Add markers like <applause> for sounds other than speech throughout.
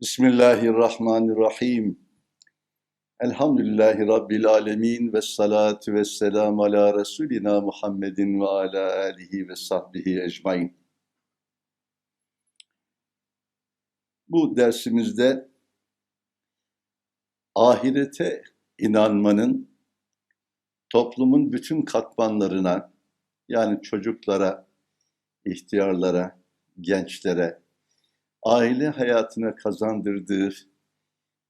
Bismillahirrahmanirrahim. Elhamdülillahi Rabbil alemin ve salatu ve selamu ala Resulina Muhammedin ve ala alihi ve sahbihi ecmain. Bu dersimizde ahirete inanmanın toplumun bütün katmanlarına yani çocuklara, ihtiyarlara, gençlere, aile hayatına kazandırdığı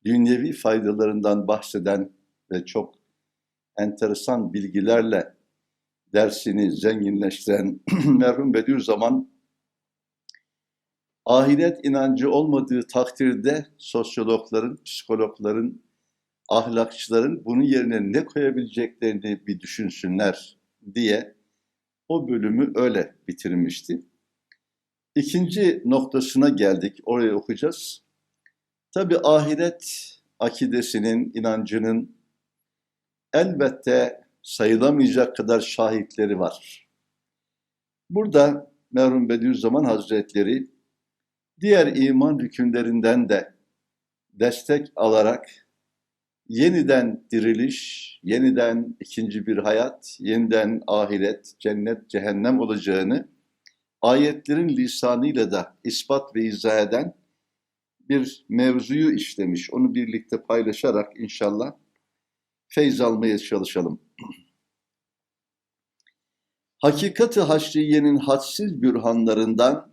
dünyevi faydalarından bahseden ve çok enteresan bilgilerle dersini zenginleştiren <clears throat> merhum Bediüzzaman ahiret inancı olmadığı takdirde sosyologların, psikologların, ahlakçıların bunun yerine ne koyabileceklerini bir düşünsünler diye o bölümü öyle bitirmişti. İkinci noktasına geldik, oraya okuyacağız. Tabi ahiret akidesinin, inancının elbette sayılamayacak kadar şahitleri var. Burada merhum Bediüzzaman Hazretleri diğer iman hükümlerinden de destek alarak yeniden diriliş, yeniden ikinci bir hayat, yeniden ahiret, cennet, cehennem olacağını ayetlerin lisanıyla da ispat ve izah eden bir mevzuyu işlemiş. Onu birlikte paylaşarak inşallah feyz almaya çalışalım. <clears throat> Hakikati haşriyenin hadsiz bürhanlarından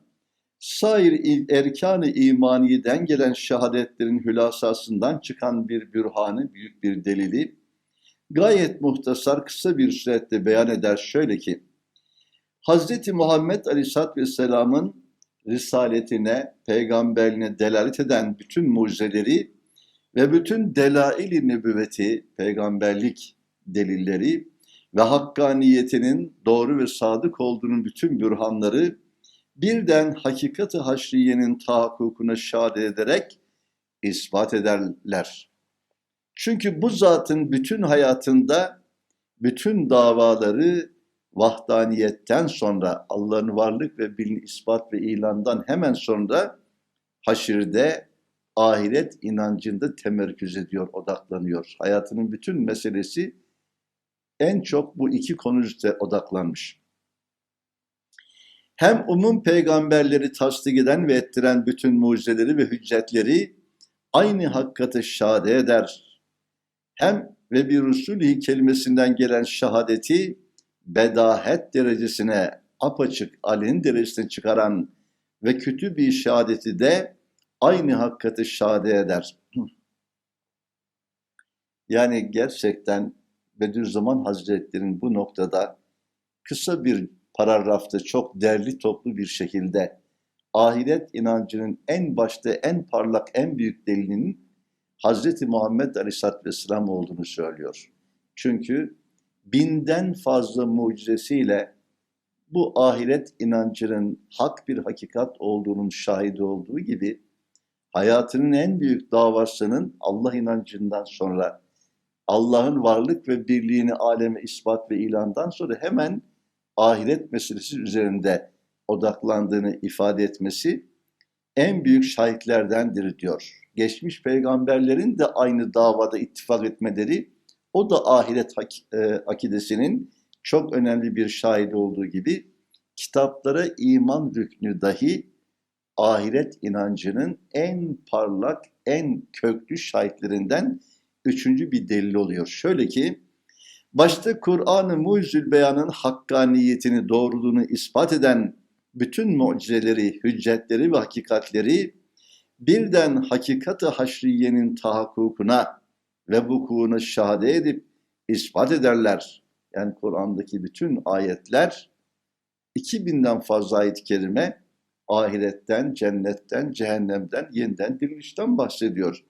sair erkan-ı imaniyeden gelen şehadetlerin hülasasından çıkan bir bürhanı, büyük bir delili gayet muhtasar kısa bir surette beyan eder şöyle ki Hz. Muhammed Aleyhisselatü Vesselam'ın risaletine, peygamberliğine delalet eden bütün mucizeleri ve bütün delail-i nübüvveti, peygamberlik delilleri ve hakkaniyetinin doğru ve sadık olduğunun bütün bürhanları birden hakikati haşriyenin tahakkukuna şahit ederek ispat ederler. Çünkü bu zatın bütün hayatında bütün davaları vahdaniyetten sonra Allah'ın varlık ve bilin ispat ve ilandan hemen sonra haşirde ahiret inancında temerküz ediyor, odaklanıyor. Hayatının bütün meselesi en çok bu iki konu üstte odaklanmış. Hem umum peygamberleri tasdik eden ve ettiren bütün mucizeleri ve hüccetleri aynı hakikati şahade eder. Hem ve bir Resulü kelimesinden gelen şahadeti bedahet derecesine apaçık alin derecesine çıkaran ve kötü bir şehadeti de aynı hakikati şahade eder. <clears throat> Yani gerçekten Bediüzzaman Hazretleri'nin bu noktada kısa bir paragrafta çok derli toplu bir şekilde ahiret inancının en başta en parlak en büyük delilinin Hazreti Muhammed Aleyhisselatü Vesselam olduğunu söylüyor. Çünkü binden fazla mucizesiyle bu ahiret inancının hak bir hakikat olduğunun şahidi olduğu gibi hayatının en büyük davasının Allah inancından sonra Allah'ın varlık ve birliğini aleme ispat ve ilandan sonra hemen ahiret meselesi üzerinde odaklandığını ifade etmesi en büyük şahitlerdendir diyor. Geçmiş peygamberlerin de aynı davada ittifak etmeleri o da ahiret e, akidesinin çok önemli bir şahidi olduğu gibi kitaplara iman rüknü dahi ahiret inancının en parlak, en köklü şahitlerinden üçüncü bir delil oluyor. Şöyle ki, başta Kur'an-ı Mucizül Beyan'ın hakkaniyetini, doğruluğunu ispat eden bütün mucizeleri, hüccetleri ve hakikatleri birden hakikat-ı haşriyenin tahakkukuna ve vukuunu şahade edip ispat ederler. Yani Kur'an'daki bütün ayetler 2000'den fazla ayet-i kerime ahiretten, cennetten, cehennemden, yeniden dirilişten bahsediyor.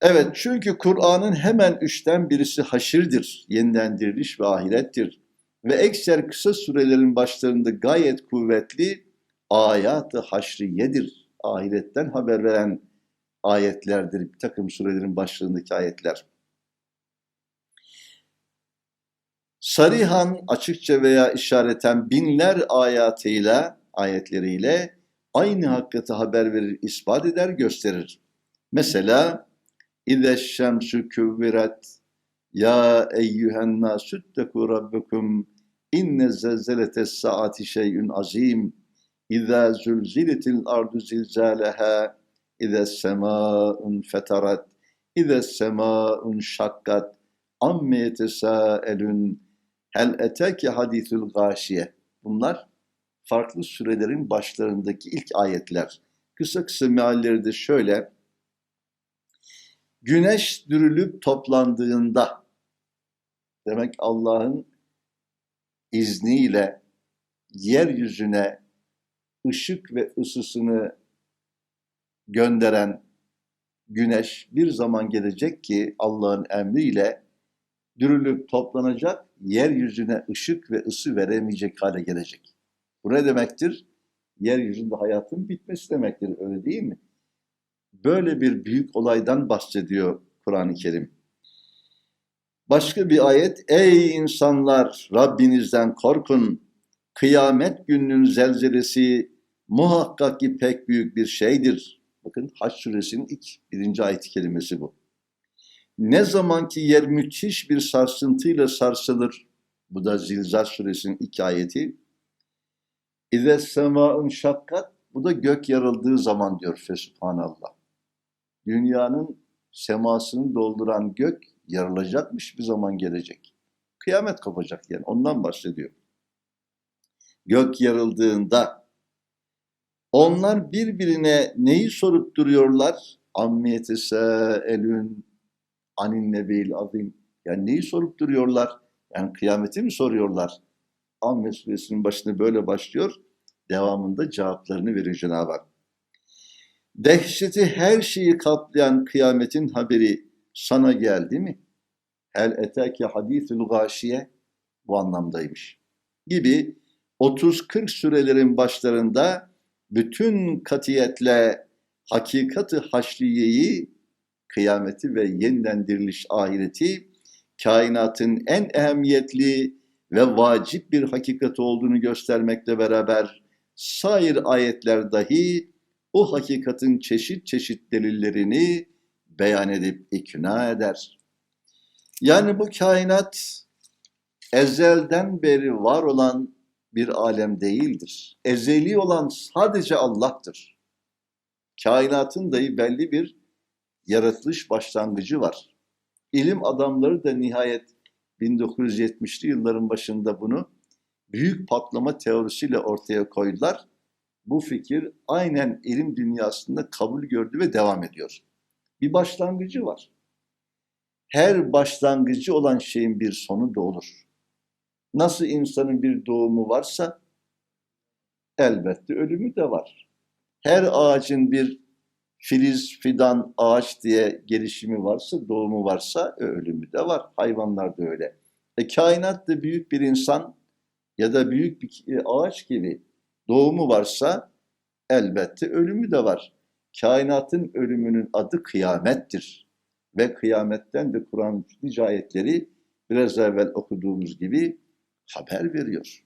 Evet çünkü Kur'an'ın hemen üçten birisi haşirdir, yeniden diriliş ve ahirettir. Ve ekser kısa surelerin başlarında gayet kuvvetli ayat-ı haşriyedir. Ahiretten haber veren ayetlerdir. Bir takım surelerin başlarındaki ayetler. Sarihan açıkça veya işareten binler ayatıyla, ayetleriyle aynı hakikati haber verir, ispat eder, gösterir. Mesela İze şemsü küvviret ya eyyühen nasütteku rabbukum inne zelzeletes saati şeyün azim İza zulziletil ardu zilzaleha İze semâun fetarat İze semâun şakkat amme yetesâelün hel eteke hadithül gâşiye Bunlar farklı sürelerin başlarındaki ilk ayetler. Kısa kısa mealleri de şöyle. Güneş dürülüp toplandığında demek Allah'ın izniyle yeryüzüne ışık ve ısısını gönderen güneş bir zaman gelecek ki Allah'ın emriyle dürülüp toplanacak, yeryüzüne ışık ve ısı veremeyecek hale gelecek. Bu ne demektir? Yeryüzünde hayatın bitmesi demektir, öyle değil mi? Böyle bir büyük olaydan bahsediyor Kur'an-ı Kerim. Başka bir ayet, ey insanlar Rabbinizden korkun, kıyamet gününün zelzelesi muhakkak ki pek büyük bir şeydir. Bakın Haç suresinin ilk birinci ayet kelimesi bu. Ne zaman ki yer müthiş bir sarsıntıyla sarsılır, bu da Zilzal suresinin ilk ayeti, İze semaun şakkat, bu da gök yarıldığı zaman diyor Fesubhanallah. Dünyanın semasını dolduran gök yarılacakmış bir zaman gelecek. Kıyamet kopacak yani ondan bahsediyor. Gök yarıldığında onlar birbirine neyi sorup duruyorlar? Ammiyete elün anin nebil azim. Yani neyi sorup duruyorlar? Yani kıyameti mi soruyorlar? Amme suresinin başında böyle başlıyor. Devamında cevaplarını veriyor Cenab-ı Hak. Dehşeti her şeyi kaplayan kıyametin haberi sana geldi mi? El eteke hadithül gâşiye bu anlamdaymış. Gibi 30-40 sürelerin başlarında bütün katiyetle hakikati haşriyeyi, kıyameti ve yeniden diriliş ahireti kainatın en ehemmiyetli ve vacip bir hakikat olduğunu göstermekle beraber sair ayetler dahi o hakikatin çeşit çeşit delillerini beyan edip ikna eder. Yani bu kainat ezelden beri var olan bir alem değildir. Ezeli olan sadece Allah'tır. Kainatın dahi belli bir yaratılış başlangıcı var. İlim adamları da nihayet 1970'li yılların başında bunu büyük patlama teorisiyle ortaya koydular. Bu fikir aynen ilim dünyasında kabul gördü ve devam ediyor. Bir başlangıcı var. Her başlangıcı olan şeyin bir sonu da olur. Nasıl insanın bir doğumu varsa elbette ölümü de var. Her ağacın bir filiz, fidan, ağaç diye gelişimi varsa, doğumu varsa ölümü de var. Hayvanlar da öyle. E, kainat da büyük bir insan ya da büyük bir e, ağaç gibi doğumu varsa elbette ölümü de var. Kainatın ölümünün adı kıyamettir. Ve kıyametten de Kur'an ayetleri biraz evvel okuduğumuz gibi haber veriyor.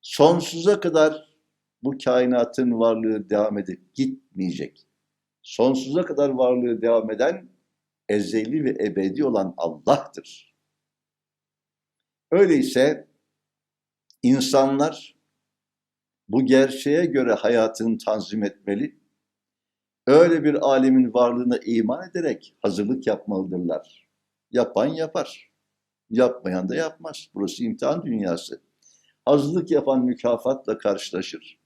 Sonsuza kadar bu kainatın varlığı devam edip gitmeyecek. Sonsuza kadar varlığı devam eden ezeli ve ebedi olan Allah'tır. Öyleyse insanlar bu gerçeğe göre hayatını tanzim etmeli, öyle bir alemin varlığına iman ederek hazırlık yapmalıdırlar. Yapan yapar, yapmayan da yapmaz. Burası imtihan dünyası. Hazırlık yapan mükafatla karşılaşır.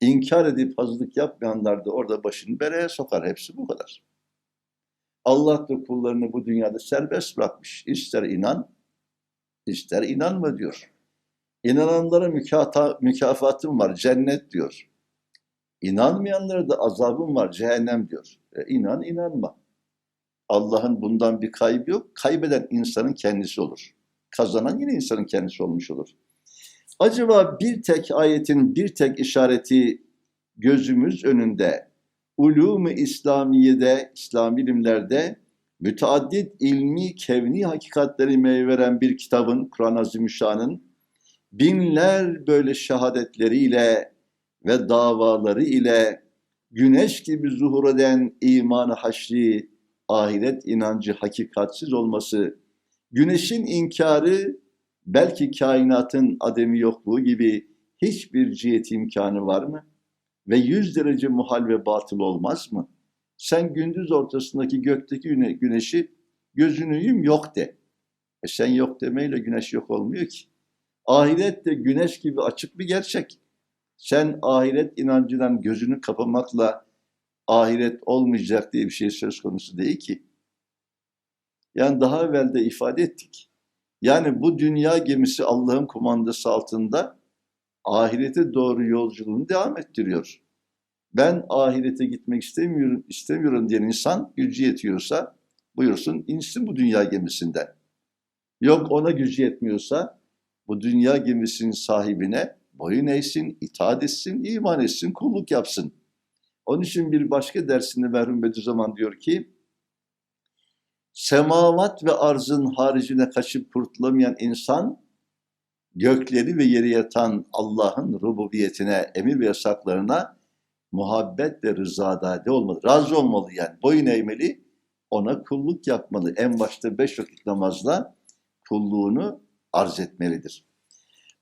İnkar edip hazırlık yapmayanlar da orada başını belaya sokar. Hepsi bu kadar. Allah da kullarını bu dünyada serbest bırakmış. İster inan, ister inanma diyor. İnananlara mükata, mükafatım var, cennet diyor. İnanmayanlara da azabım var, cehennem diyor. E, inan, inanma. Allah'ın bundan bir kaybı yok. Kaybeden insanın kendisi olur. Kazanan yine insanın kendisi olmuş olur. Acaba bir tek ayetin bir tek işareti gözümüz önünde ulûm-u İslamiye'de, İslam ilimlerde müteaddit ilmi kevni hakikatleri meyveren bir kitabın, Kur'an-ı Azimüşşan'ın binler böyle şehadetleriyle ve davaları ile güneş gibi zuhur eden imanı haşri, ahiret inancı hakikatsiz olması, güneşin inkarı belki kainatın ademi yokluğu gibi hiçbir cihet imkanı var mı? Ve yüz derece muhal ve batıl olmaz mı? Sen gündüz ortasındaki gökteki güne- güneşi gözünü yum yok de. E sen yok demeyle güneş yok olmuyor ki. Ahiret de güneş gibi açık bir gerçek. Sen ahiret inancından gözünü kapamakla ahiret olmayacak diye bir şey söz konusu değil ki. Yani daha evvel de ifade ettik. Yani bu dünya gemisi Allah'ın kumandası altında ahirete doğru yolculuğunu devam ettiriyor. Ben ahirete gitmek istemiyorum, istemiyorum diyen insan gücü yetiyorsa buyursun insin bu dünya gemisinden. Yok ona gücü yetmiyorsa bu dünya gemisinin sahibine boyun eğsin, itaat etsin, iman etsin, kulluk yapsın. Onun için bir başka dersinde merhum Bediüzzaman diyor ki, semavat ve arzın haricine kaçıp kurtulamayan insan, gökleri ve yeri yatan Allah'ın rububiyetine, emir ve yasaklarına muhabbet ve rızadade olmalı. Razı olmalı yani. Boyun eğmeli, ona kulluk yapmalı. En başta beş vakit namazla kulluğunu arz etmelidir.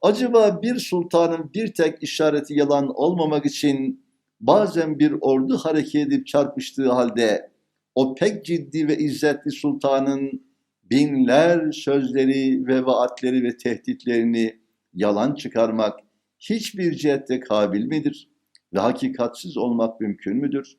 Acaba bir sultanın bir tek işareti yalan olmamak için bazen bir ordu hareket edip çarpıştığı halde o pek ciddi ve izzetli sultanın binler sözleri ve vaatleri ve tehditlerini yalan çıkarmak hiçbir cihette kabil midir? Ve hakikatsiz olmak mümkün müdür?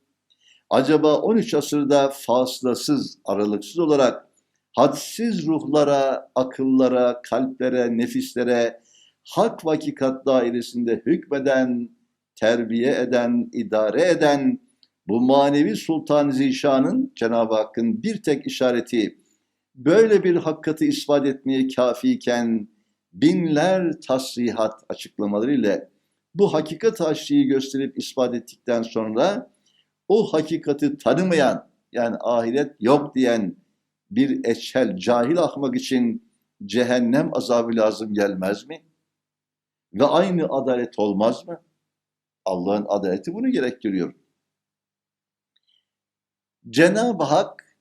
Acaba 13 asırda faslasız, aralıksız olarak hadsiz ruhlara, akıllara, kalplere, nefislere, hak ve hakikat dairesinde hükmeden, terbiye eden, idare eden bu manevi Sultan Zişan'ın Cenab-ı Hakk'ın bir tek işareti böyle bir hakikati ispat etmeye kafiyken binler tasrihat açıklamaları ile bu hakikat aşıyı gösterip ispat ettikten sonra o hakikati tanımayan yani ahiret yok diyen bir eçhel, cahil ahmak için cehennem azabı lazım gelmez mi? Ve aynı adalet olmaz mı? Allah'ın adaleti bunu gerektiriyor. Cenab-ı Hak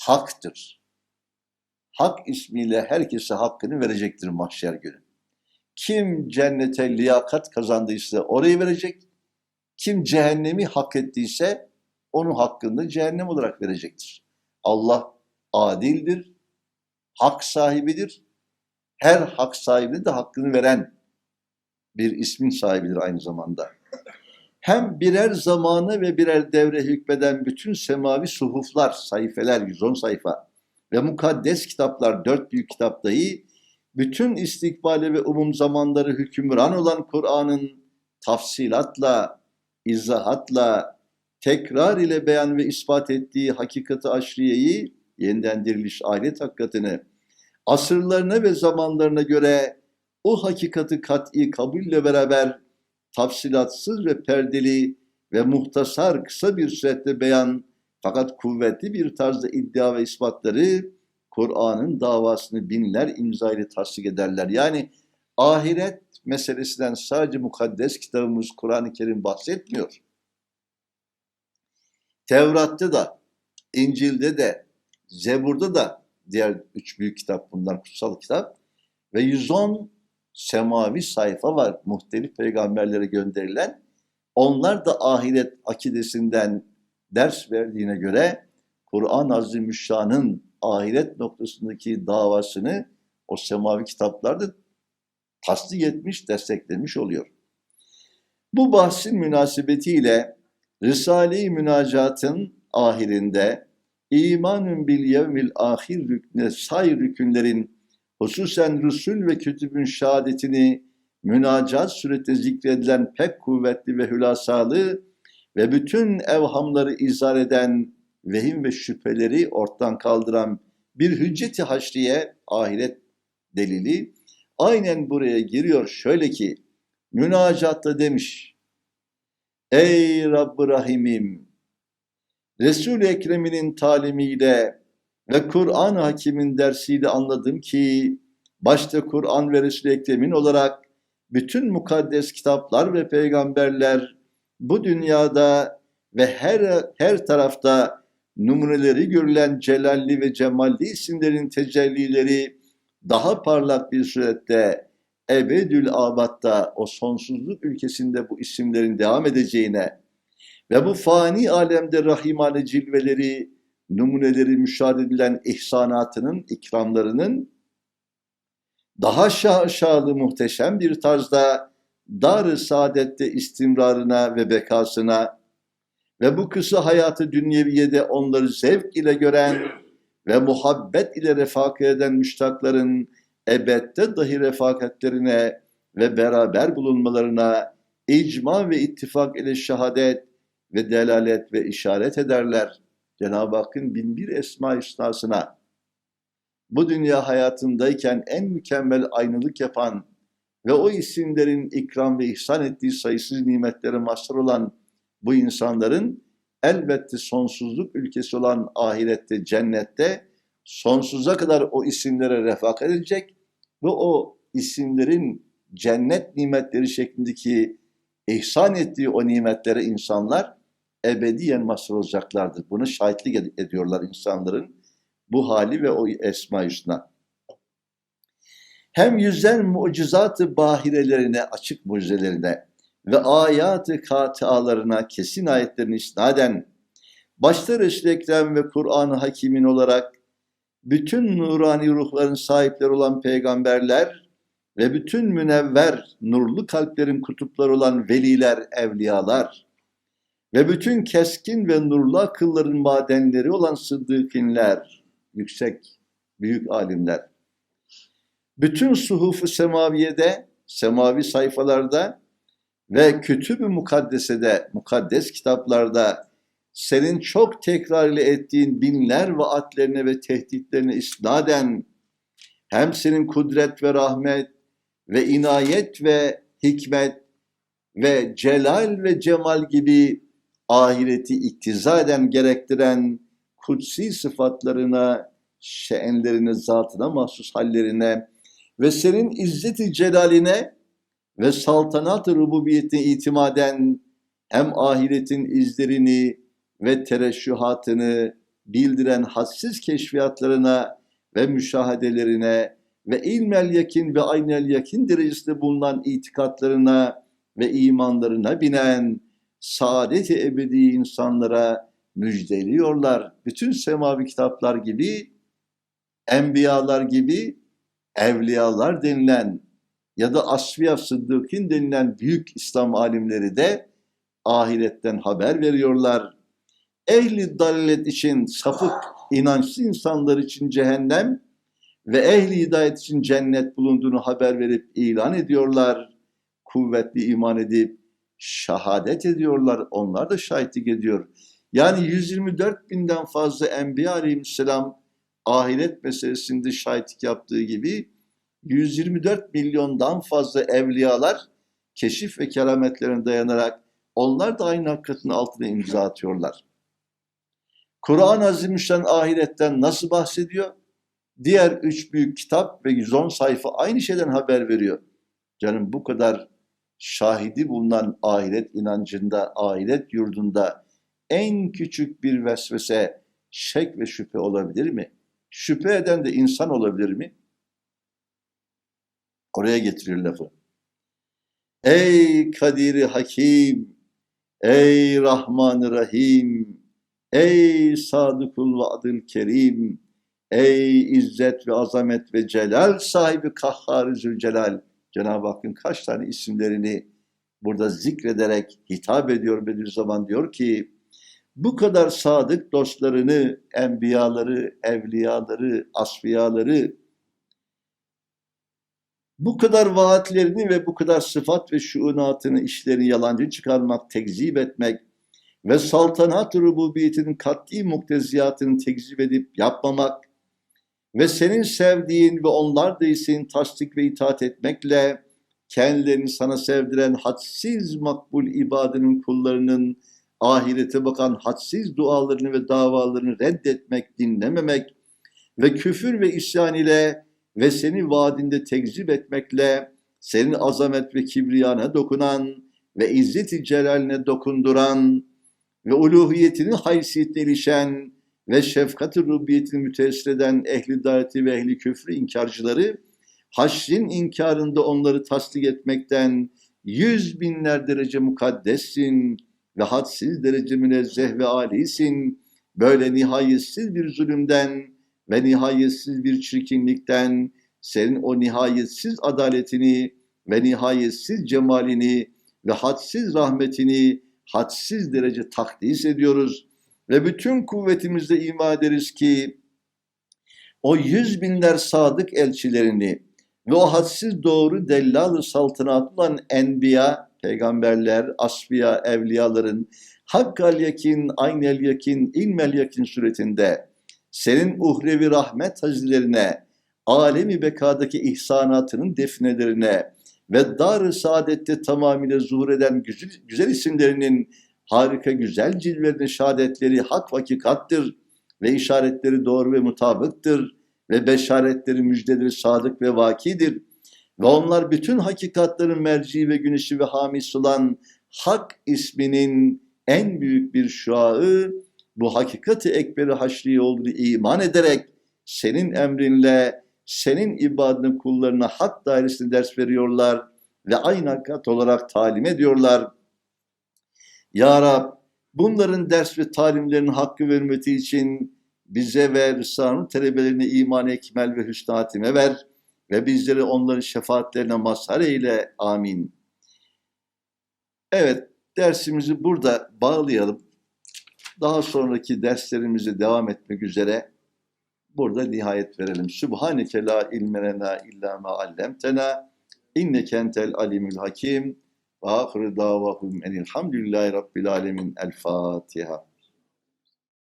haktır. Hak ismiyle herkese hakkını verecektir mahşer günü. Kim cennete liyakat kazandıysa orayı verecek. Kim cehennemi hak ettiyse onun hakkını cehennem olarak verecektir. Allah adildir, hak sahibidir. Her hak sahibine de hakkını veren bir ismin sahibidir aynı zamanda. Hem birer zamanı ve birer devre hükmeden bütün semavi suhuflar, sayfeler, 110 sayfa ve mukaddes kitaplar, dört büyük kitap dahi bütün istikbali ve umum zamanları hükümran olan Kur'an'ın tafsilatla, izahatla, tekrar ile beyan ve ispat ettiği hakikati aşriyeyi, yeniden diriliş ahiret hakikatini, asırlarına ve zamanlarına göre o hakikati kat'i kabulle beraber tafsilatsız ve perdeli ve muhtasar kısa bir sürette beyan fakat kuvvetli bir tarzda iddia ve ispatları Kur'an'ın davasını binler imza ile tasdik ederler. Yani ahiret meselesinden sadece mukaddes kitabımız Kur'an-ı Kerim bahsetmiyor. Tevrat'ta da, İncil'de de, Zebur'da da diğer üç büyük kitap bunlar kutsal kitap ve 110 semavi sayfa var muhtelif peygamberlere gönderilen. Onlar da ahiret akidesinden ders verdiğine göre Kur'an Azimüşşan'ın ahiret noktasındaki davasını o semavi kitaplarda tasdik etmiş, desteklemiş oluyor. Bu bahsin münasebetiyle Risale-i Münacat'ın ahirinde imanun bil yevmil ahir rükne say rükünlerin hususen Resul ve Kütübün şehadetini münacat surette zikredilen pek kuvvetli ve hülasalı ve bütün evhamları izah eden vehim ve şüpheleri ortadan kaldıran bir hücceti haşriye ahiret delili aynen buraya giriyor şöyle ki münacatta demiş Ey Rabb-ı Rahim'im Resul-i Ekrem'inin talimiyle ve Kur'an Hakim'in dersiyle anladım ki başta Kur'an ve Resul-i Ekrem'in olarak bütün mukaddes kitaplar ve peygamberler bu dünyada ve her her tarafta numuneleri görülen celalli ve cemalli isimlerin tecellileri daha parlak bir surette ebedül abatta o sonsuzluk ülkesinde bu isimlerin devam edeceğine ve bu fani alemde rahimane cilveleri, numuneleri müşahede edilen ihsanatının, ikramlarının daha şaşalı muhteşem bir tarzda dar-ı saadette istimrarına ve bekasına ve bu kısa hayatı dünyeviyede onları zevk ile gören ve muhabbet ile refakat eden müştakların ebette dahi refakatlerine ve beraber bulunmalarına icma ve ittifak ile şehadet ve delalet ve işaret ederler. Cenab-ı Hakk'ın binbir esma isnasına bu dünya hayatındayken en mükemmel aynılık yapan ve o isimlerin ikram ve ihsan ettiği sayısız nimetlere mazhar olan bu insanların elbette sonsuzluk ülkesi olan ahirette, cennette sonsuza kadar o isimlere refakat edecek ve o isimlerin cennet nimetleri şeklindeki ihsan ettiği o nimetlere insanlar ebediyen mazhar olacaklardır. Bunu şahitlik ediyorlar insanların bu hali ve o esma hüsna. Hem yüzden mucizat-ı bahirelerine, açık mucizelerine ve ayat-ı katialarına kesin ayetlerini isnaden başta Resul-i Ekrem ve Kur'an-ı Hakim'in olarak bütün nurani ruhların sahipleri olan peygamberler ve bütün münevver, nurlu kalplerin kutupları olan veliler, evliyalar ve bütün keskin ve nurlu akılların madenleri olan sıddıkinler, yüksek, büyük alimler. Bütün suhufu semaviyede, semavi sayfalarda ve kütüb-ü mukaddesede, mukaddes kitaplarda senin çok tekrar ile ettiğin binler vaatlerine ve tehditlerine isnaden hem senin kudret ve rahmet ve inayet ve hikmet ve celal ve cemal gibi ahireti iktiza eden gerektiren kutsi sıfatlarına, şeenlerine, zatına mahsus hallerine ve senin izzeti celaline ve saltanat-ı rububiyetine itimaden hem ahiretin izlerini ve tereşühatını bildiren hassiz keşfiyatlarına ve müşahedelerine ve ilmel yakin ve aynel yakin derecesinde bulunan itikatlarına ve imanlarına binen saadet-i ebedi insanlara müjdeliyorlar. Bütün semavi kitaplar gibi, enbiyalar gibi, evliyalar denilen ya da asfiya sıddıkin denilen büyük İslam alimleri de ahiretten haber veriyorlar. Ehli dalalet için sapık, inançlı insanlar için cehennem ve ehli hidayet için cennet bulunduğunu haber verip ilan ediyorlar. Kuvvetli iman edip şahadet ediyorlar. Onlar da şahitlik ediyor. Yani 124 binden fazla Enbiya aleyhisselam ahiret meselesinde şahitlik yaptığı gibi 124 milyondan fazla evliyalar keşif ve kerametlerine dayanarak onlar da aynı hakikatin altına imza atıyorlar. Kur'an-ı Azimüşşan ahiretten nasıl bahsediyor? Diğer üç büyük kitap ve 110 sayfa aynı şeyden haber veriyor. Canım bu kadar şahidi bulunan ahiret inancında, ahiret yurdunda en küçük bir vesvese, şek ve şüphe olabilir mi? Şüphe eden de insan olabilir mi? Oraya getiriyor lafı. Ey Kadiri Hakim, ey Rahman Rahim, ey Sadıkul Vadıl Kerim, ey İzzet ve Azamet ve Celal sahibi Kahhar-ı Zülcelal. Cenab-ı Hakk'ın kaç tane isimlerini burada zikrederek hitap ediyor Bediüzzaman? Diyor ki bu kadar sadık dostlarını, enbiyaları, evliyaları, asfiyaları, bu kadar vaatlerini ve bu kadar sıfat ve şuunatını, işlerini yalancı çıkarmak, tekzip etmek ve saltanat rububiyetinin katli mukteziyatını tekzip edip yapmamak ve senin sevdiğin ve onlar senin tasdik ve itaat etmekle kendilerini sana sevdiren hadsiz makbul ibadının kullarının ahirete bakan hadsiz dualarını ve davalarını reddetmek, dinlememek ve küfür ve isyan ile ve seni vaadinde tekzip etmekle senin azamet ve kibriyana dokunan ve izzeti celaline dokunduran ve uluhiyetinin haysiyetine ilişen ve şefkat-ı rububiyetini müteessir eden ehli daireti ve ehli küfrü inkarcıları haşrin inkarında onları tasdik etmekten yüz binler derece mukaddessin ve hadsiz derece münezzeh ve alisin. Böyle nihayetsiz bir zulümden ve nihayetsiz bir çirkinlikten senin o nihayetsiz adaletini ve nihayetsiz cemalini ve hadsiz rahmetini hadsiz derece takdis ediyoruz. Ve bütün kuvvetimizle ima ederiz ki o yüz binler sadık elçilerini ve o hadsiz doğru dellal-ı saltanat olan enbiya, peygamberler, asfiya, evliyaların hakkal yakin, aynel yakin, ilmel yakin suretinde senin uhrevi rahmet hazilerine, alemi bekadaki ihsanatının defnelerine ve dar-ı saadette tamamıyla zuhur eden güzel, güzel isimlerinin harika güzel cilvelerinin şehadetleri hak ve hakikattır ve işaretleri doğru ve mutabıktır ve beşaretleri müjdeleri sadık ve vakidir. Ve onlar bütün hakikatların merci ve güneşi ve hamisi olan Hak isminin en büyük bir şuağı bu hakikati ekberi haşri olduğunu iman ederek senin emrinle senin ibadının kullarına hak dairesinde ders veriyorlar ve aynı hakikat olarak talim ediyorlar. Ya Rab bunların ders ve talimlerinin hakkı ve için bize ve Rısan'ın talebelerine iman ekmel ve hüsnü hatime ver ve bizleri onların şefaatlerine mazhar eyle. Amin. Evet, dersimizi burada bağlayalım. Daha sonraki derslerimize devam etmek üzere burada nihayet verelim. Subhaneke la ilme lena illa ma allamtena inneke entel alimul hakim ve ahir davahum enilhamdülillahi rabbil alemin. El Fatiha.